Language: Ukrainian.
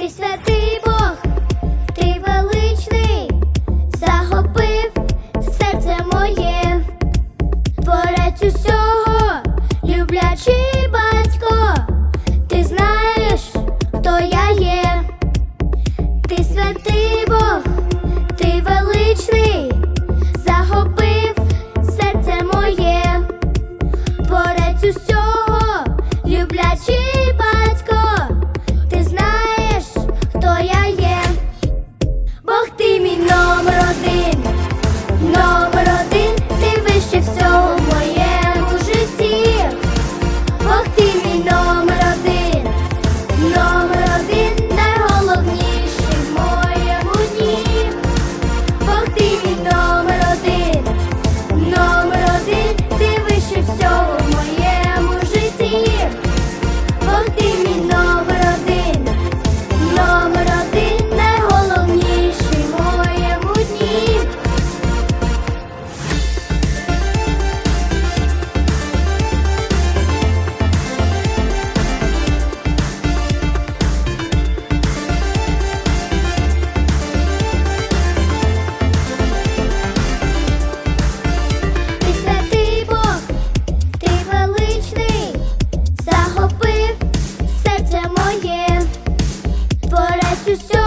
Ти святий Бог, ти величний, захопив серце моє, творець усього. tu seras